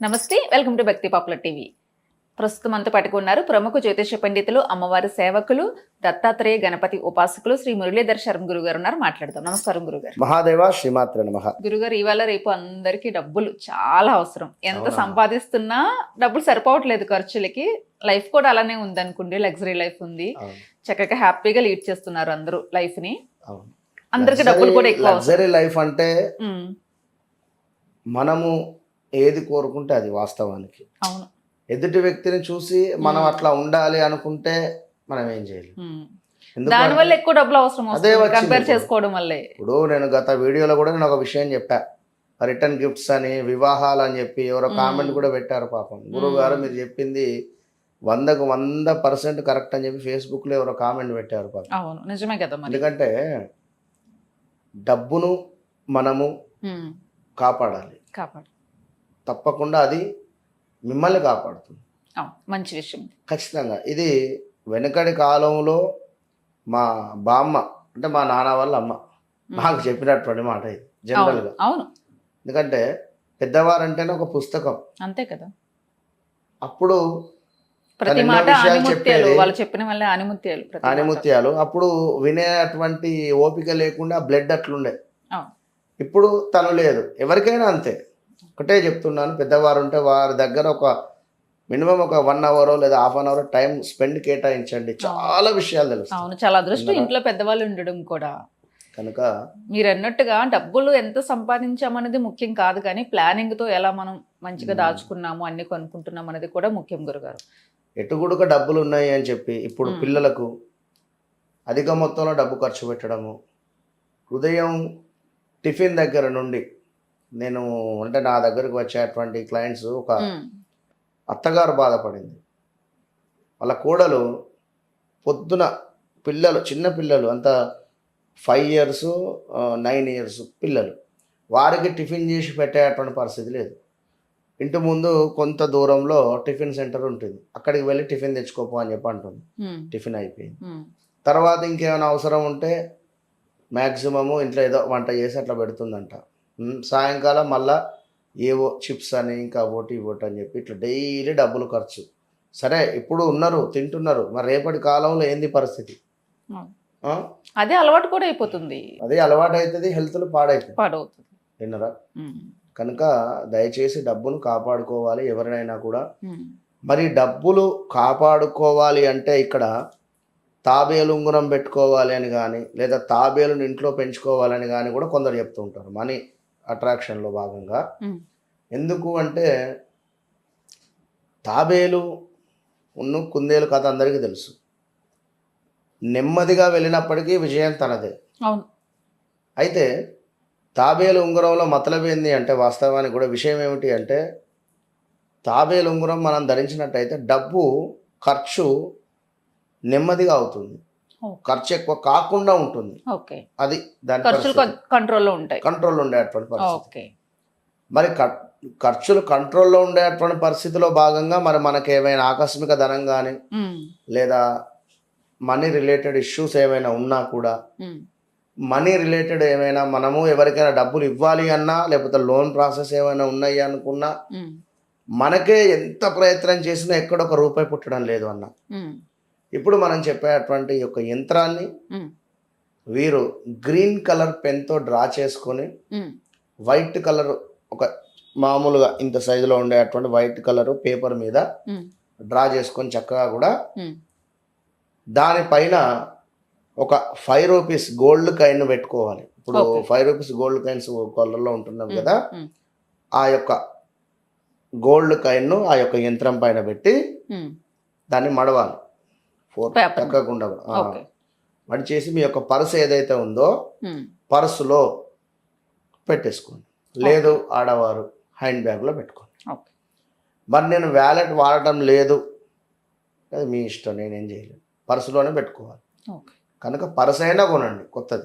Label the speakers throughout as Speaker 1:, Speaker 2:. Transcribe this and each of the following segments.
Speaker 1: Namaste welcome to Bhakti popular TV. ప్రస్తుతం అంతా పట్టుకున్నారు ప్రముఖ జ్యోతిష పండితులు అమ్మవారి సేవకులు దత్తాత్రేయ గణపతి ఉపాసకులు శ్రీ మురళీధర్ శర్మ గురువు గారు ఉన్నారు. మాట్లాడదాం. నమస్కారం గురుగారు.
Speaker 2: మహాదేవ శ్రీమాత్ర నమ.
Speaker 1: గురుగారు ఇవాళ రేపు అందరికీ డబ్బులు. చాలా అవసరం. ఎంత? సంపాదిస్తున్నా డబ్బులు సరిపోవట్లేదు ఖర్చులకి. లైఫ్ కూడా అలానే ఉంది అనుకోండి లగ్జరీ లైఫ్ ఉంది. చక్కగా హ్యాపీగా లీడ్ చేస్తున్నారు అందరూ లైఫ్ని. అందరికి డబ్బులు కూడా ఎక్కువ
Speaker 2: లగ్జరీ లైఫ్ అంటే మనము ఏది కోరుకుంటే అది వాస్తవానికి.
Speaker 1: అవును.
Speaker 2: ఎదుటి వ్యక్తిని చూసి మనం. అట్లా ఉండాలి అనుకుంటే మనం ఏం చేయలేం?
Speaker 1: ఉమ్.
Speaker 2: ఎందుకంటే
Speaker 1: దాని వల్ల ఎక్కువ డబ్బులు అవసరం
Speaker 2: అదే
Speaker 1: కంపేర్
Speaker 2: ఇప్పుడు.
Speaker 1: చేసుకోవడం వల్లే.
Speaker 2: ఇప్పుడు నేను గత వీడియోలో కూడా నేను ఒక విషయం చెప్పా. రిటర్న్ గిఫ్ట్స్ అని వివాహాలు అని చెప్పి ఎవరో. కామెంట్ కూడా పెట్టారు పాపం. గురువు గారు మీరు చెప్పింది వందకు వంద పర్సెంట్ కరెక్ట్ అని చెప్పి ఫేస్బుక్లో ఎవరో కామెంట్ పెట్టారు పాపం.
Speaker 1: అవును. నిజమే కదా
Speaker 2: ఎందుకంటే డబ్బును మనము కాపాడాలి.
Speaker 1: కాపాడు
Speaker 2: తప్పకుండా అది మిమ్మల్ని కాపాడుతుంది
Speaker 1: మంచి విషయం.
Speaker 2: ఖచ్చితంగా ఇది వెనకటి కాలంలో మా బామ్మ అంటే మా నాన్న వాళ్ళ అమ్మ
Speaker 1: ఉమ్.
Speaker 2: నాకు చెప్పినటువంటి మాట ఇది జనరల్గా
Speaker 1: అవును
Speaker 2: ఎందుకంటే పెద్దవారంటేనే ఒక పుస్తకం
Speaker 1: అంతే కదా
Speaker 2: అప్పుడు
Speaker 1: ప్రతి
Speaker 2: ఎన్నో
Speaker 1: మాట ఆనిముత్యాలు. వాళ్ళు చెప్పిన వల్ల ఆనిముత్యాలు ప్రతి మాట.
Speaker 2: ఆనిముత్యాలు అప్పుడు వినేటువంటి ఓపిక లేకుండా బ్లడ్ అట్లుండే. ఇప్పుడు తను లేదు ఎవరికైనా అంతే ఒకటే చెప్తున్నాను పెద్దవారు ఉంటే వారి దగ్గర ఒక మినిమం ఒక వన్ అవర్ లేదా half an hour time spend కేటాయించండి చాలా విషయాలు తెలుస్తాయి
Speaker 1: అవును చాలా అదృష్టం? ఇంట్లో పెద్దవాళ్ళు ఉండడం కూడా
Speaker 2: కనుక
Speaker 1: మీరు అన్నట్టుగా డబ్బులు ఎంత సంపాదించామనేది ముఖ్యం కాదు కానీ ప్లానింగ్తో ఎలా మనం మంచిగా. దాచుకున్నాము అన్ని కొనుక్కుంటున్నాం అనేది కూడా ముఖ్యం గురుగారు
Speaker 2: ఎటుగుడుక డబ్బులు ఉన్నాయి అని చెప్పి ఇప్పుడు. పిల్లలకు అధిక మొత్తంలో డబ్బు ఖర్చు పెట్టడము ఉదయం టిఫిన్ దగ్గర నుండి నేను అంటే నా దగ్గరకు వచ్చేటువంటి క్లయింట్స్ ఒక అత్తగారు బాధపడింది. వాళ్ళ కోడలు పొద్దున పిల్లలు చిన్న పిల్లలు అంత ఫైవ్ ఇయర్స్ నైన్ ఇయర్స్ పిల్లలు. వారికి టిఫిన్ చేసి పెట్టేటువంటి పరిస్థితి లేదు. ఇంటి ముందు కొంత దూరంలో టిఫిన్ సెంటర్ ఉంటుంది. అక్కడికి వెళ్ళి టిఫిన్ తెచ్చుకోపో అని చెప్పి అంటుంది. టిఫిన్ అయిపోయింది. తర్వాత ఇంకేమైనా అవసరం ఉంటే మ్యాక్సిమము ఇంట్లో ఏదో వంట చేసి అట్లా పెడుతుందంట. సాయంకాలం మళ్ళా ఏవో చిప్స్ అని ఇంకా ఒకటి ఇవ్వటి అని చెప్పి ఇట్లా డైలీ డబ్బులు ఖర్చు. సరే ఇప్పుడు ఉన్నారు తింటున్నారు మరి రేపటి కాలంలో ఏంది పరిస్థితి?
Speaker 1: అదే అలవాటు కూడా అయిపోతుంది.
Speaker 2: అదే అలవాటు అవుతుంది హెల్త్లు పాడవుతుంది
Speaker 1: పాడవుతుంది.
Speaker 2: విన్నరా? కనుక దయచేసి డబ్బును కాపాడుకోవాలి ఎవరినైనా కూడా. మరి డబ్బులు కాపాడుకోవాలి అంటే ఇక్కడ తాబేలు ఉంగరం పెట్టుకోవాలి అని కానీ లేదా తాబేలుని ఇంట్లో పెంచుకోవాలని కానీ కూడా కొందరు చెప్తూ ఉంటారు. మనీ అట్రాక్షన్లో భాగంగా. ఎందుకు అంటే తాబేలు ఉన్ను కుందేలు కథ అందరికీ తెలుసు. నెమ్మదిగా వెళ్ళినప్పటికీ విజయం తనదే.
Speaker 1: అవును.
Speaker 2: అయితే తాబేలు ఉంగరంలో మతలబ్ ఏంది అంటే వాస్తవానికి కూడా విషయం ఏమిటి అంటే తాబేలు ఉంగరం మనం ధరించినట్టయితే డబ్బు ఖర్చు నెమ్మదిగా అవుతుంది. ఖర్చు ఎక్కువ కాకుండా ఉంటుంది. అది దాని
Speaker 1: కంట్రోల్లో ఉంటాయి.
Speaker 2: కంట్రోల్ ఉండేటువంటి పరిస్థితి. మరి ఖర్చులు కంట్రోల్లో ఉండేటువంటి పరిస్థితిలో భాగంగా మరి మనకి ఏమైనా ఆకస్మిక ధనం కానీ లేదా మనీ రిలేటెడ్ ఇష్యూస్ ఏమైనా ఉన్నా కూడా మనీ రిలేటెడ్ ఏమైనా మనము ఎవరికైనా డబ్బులు ఇవ్వాలి అన్నా లేకపోతే లోన్ ప్రాసెస్ ఏమైనా ఉన్నాయి అనుకున్నా మనకే ఎంత ప్రయత్నం చేసినా ఎక్కడ ఒక రూపాయి పుట్టడం లేదు అన్న. ఇప్పుడు మనం చెప్పేటువంటి ఈ యొక్క యంత్రాన్ని వీరు గ్రీన్ కలర్ పెన్తో డ్రా చేసుకొని వైట్ కలర్ ఒక మామూలుగా ఇంత సైజులో ఉండేటువంటి వైట్ కలర్ పేపర్ మీద డ్రా చేసుకొని చక్కగా కూడా దానిపైన ఒక ఫైవ్ రూపీస్ గోల్డ్ కాయిన్ పెట్టుకోవాలి. ఇప్పుడు. ఫైవ్ రూపీస్ గోల్డ్ కాయిన్స్ కలర్లో ఉంటున్నాం కదా ఆ యొక్క గోల్డ్ కాయిన్ను ఆ యొక్క యంత్రం పైన పెట్టి దాన్ని మడవాలి. ఫోర్. తగ్గకుండా ఆ,
Speaker 1: ఓకే.
Speaker 2: మడిచేసి మీ యొక్క పర్స్ ఏదైతే ఉందో పర్సులో పెట్టేసుకోండి. లేదు ఆడవారు హ్యాండ్ బ్యాగ్లో పెట్టుకోండి. మరి నేను వ్యాలెట్ వాడటం లేదు. అది మీ ఇష్టం నేనేం చేయలేను. పర్సులోనే పెట్టుకోవాలి. కనుక పర్స్ అయినా కొనండి కొత్తది.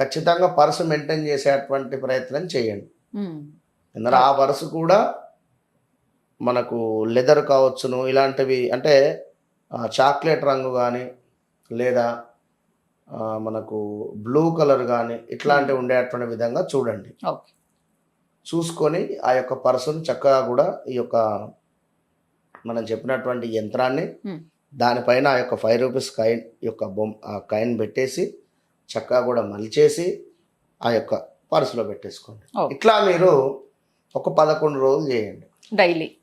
Speaker 2: ఖచ్చితంగా పర్సు మెయింటైన్ చేసేటువంటి ప్రయత్నం చేయండి. ఎందుకంటే ఆ పర్సు కూడా మనకు లెదర్ కావచ్చును ఇలాంటివి అంటే చాక్లెట్ రంగు కానీ లేదా మనకు బ్లూ కలర్ కానీ ఇట్లాంటివి ఉండేటువంటి విధంగా చూడండి. చూసుకొని ఆ యొక్క పర్సును చక్కగా కూడా ఈ యొక్క మనం చెప్పినటువంటి యంత్రాన్ని
Speaker 1: Hmm.
Speaker 2: దానిపైన ఆ యొక్క ఫైవ్ రూపీస్ కాయిన్ యొక్క బొమ్మ ఆ కాయిన్ పెట్టేసి చక్కగా కూడా మలిచేసి ఆ యొక్క పర్సులో పెట్టేసుకోండి. ఇట్లా మీరు ఒక పదకొండు రోజులు చేయండి.
Speaker 1: డైలీ.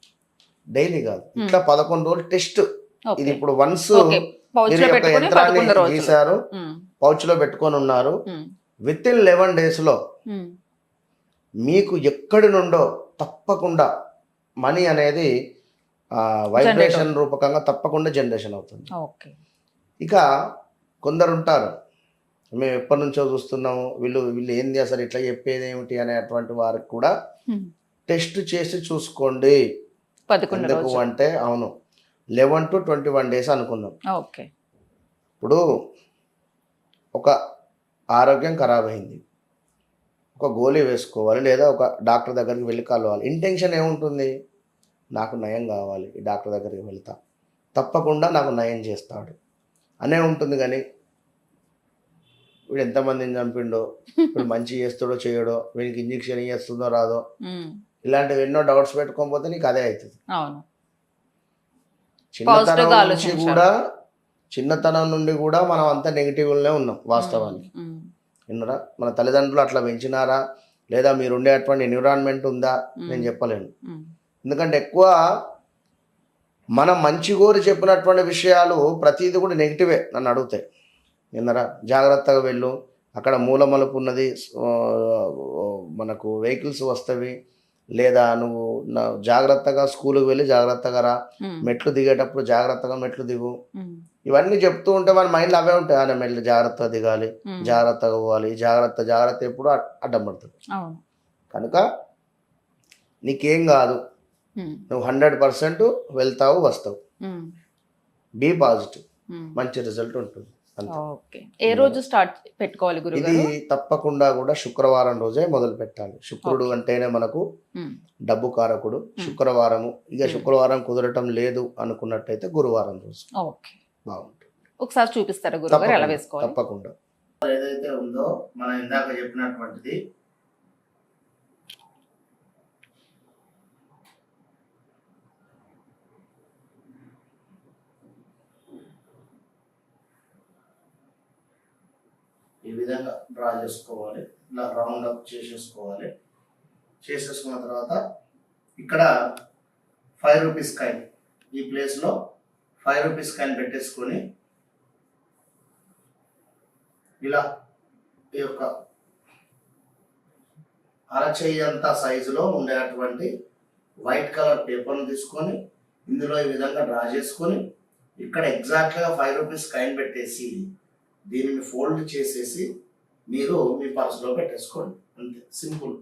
Speaker 2: డైలీ కాదు. ఇట్లా పదకొండు రోజులు టెస్ట్ ఇది ఇప్పుడు వన్స్ మీరు యొక్క యంత్రాన్ని గీశారు
Speaker 1: ఉమ్,
Speaker 2: పౌచ్లో పెట్టుకొని ఉన్నారు. విత్ ఇన్ లెవెన్
Speaker 1: డేస్లో.
Speaker 2: మీకు ఎక్కడి నుండో తప్పకుండా మనీ అనేది వైబ్రేషన్ రూపకంగా తప్పకుండా జనరేషన్ అవుతుంది.
Speaker 1: ఓకే.
Speaker 2: ఇక కొందరు ఉంటారు మేము ఎప్పటి నుంచో చూస్తున్నాము వీళ్ళు వీళ్ళు ఏంది అసలు ఇట్లా చెప్పేది ఏమిటి అనేటువంటి వారికి కూడా టెస్ట్ చేసి చూసుకోండి. ఎందుకు అంటే అవును. Eleven to twenty one days అనుకుందాం.
Speaker 1: ఓకే.
Speaker 2: ఇప్పుడు ఒక ఆరోగ్యం ఖరాబ్ అయింది. ఒక గోళీ వేసుకోవాలి లేదా ఒక డాక్టర్ దగ్గరికి వెళ్ళి కలవాలి. ఇంటెన్షన్ ఏముంటుంది? నాకు నయం కావాలి ఈ డాక్టర్ దగ్గరికి వెళ్తా. తప్పకుండా నాకు నయం చేస్తాడు. అనే ఉంటుంది కానీ వీడు ఎంతమందిని చంపిండో వీడు మంచి చేస్తాడో చేయడో వీడికి ఇంజక్షన్ చేస్తుందో రాదో ఇలాంటివి ఎన్నో డౌట్స్ పెట్టుకోకపోతే నీకు అదే అవుతుంది.
Speaker 1: అవును.
Speaker 2: చిన్నతనం నుంచి. కూడా చిన్నతనం నుండి కూడా మనం అంతా నెగిటివ్గానే ఉన్నాం వాస్తవానికి. విన్నరా? మన తల్లిదండ్రులు అట్లా పెంచినారా? లేదా మీరు ఉండేటువంటి ఎన్విరాన్మెంట్ ఉందా? నేను చెప్పలేను. ఎందుకంటే ఎక్కువ మనం మంచి కోరి చెప్పినటువంటి విషయాలు ప్రతిదీ కూడా నెగిటివే నన్ను అడుగుతాయి. విన్నరా? జాగ్రత్తగా వెళ్ళు. అక్కడ మూలమలుపు ఉన్నది. మనకు వెహికల్స్ వస్తవి. లేదా నువ్వు నా- జాగ్రత్తగా స్కూల్కి వెళ్ళి జాగ్రత్తగా రా. మెట్లు దిగేటప్పుడు జాగ్రత్తగా మెట్లు దిగు. ఇవన్నీ చెప్తూ ఉంటే మన మైండ్లో అవే ఉంటాయి. ఆయన మెట్లు జాగ్రత్తగా దిగాలి. జాగ్రత్తగా పోవాలి. జాగ్రత్త జాగ్రత్త ఎప్పుడు అడ్- అడ్డం పడుతుంది. కనుక నీకేం కాదు. నువ్వు హండ్రెడ్ పర్సెంట్ వెళ్తావు వస్తావు. Be positive. మంచి రిజల్ట్ ఉంటుంది.
Speaker 1: ఓకే. ఏ రోజు స్టార్ట్ పెట్టుకోవాలి
Speaker 2: ఇది తప్పకుండా కూడా శుక్రవారం రోజే మొదలు పెట్టాలి. శుక్రుడు అంటేనే మనకు డబ్బు కారకుడు. శుక్రవారము ఇక. శుక్రవారం కుదరటం లేదు అనుకున్నట్టయితే గురువారం రోజు.
Speaker 1: ఓకే.
Speaker 2: బాగుంటుంది.
Speaker 1: ఒకసారి చూపిస్తారా ఎలా వేసుకోవాలి?
Speaker 2: తప్పకుండా. ఏదైతే ఉందో మనం ఇందాక చెప్పినటువంటిది ఈ విధంగా డ్రా చేసుకోవాలి. ఇలా రౌండ్ అప్ చేసేసుకోవాలి. చేసేసుకున్న తర్వాత ఇక్కడ ఫైవ్ రూపీస్ కాయిన్ ఈ ప్లేస్లో ఫైవ్ రూపీస్ కాయిన్ పెట్టేసుకొని ఇలా ఈ యొక్క అరచేయి అంత సైజులో ఉండేటువంటి వైట్ కలర్ పేపర్ను తీసుకొని ఇందులో ఈ విధంగా డ్రా చేసుకొని ఇక్కడ ఎగ్జాక్ట్గా ఫైవ్ రూపీస్ కాయిన్ పెట్టేసి దీనిని ఫోల్డ్ చేసేసి మీరు మీ పర్సులో పెట్టేసుకోండి. అంతే. సింపుల్.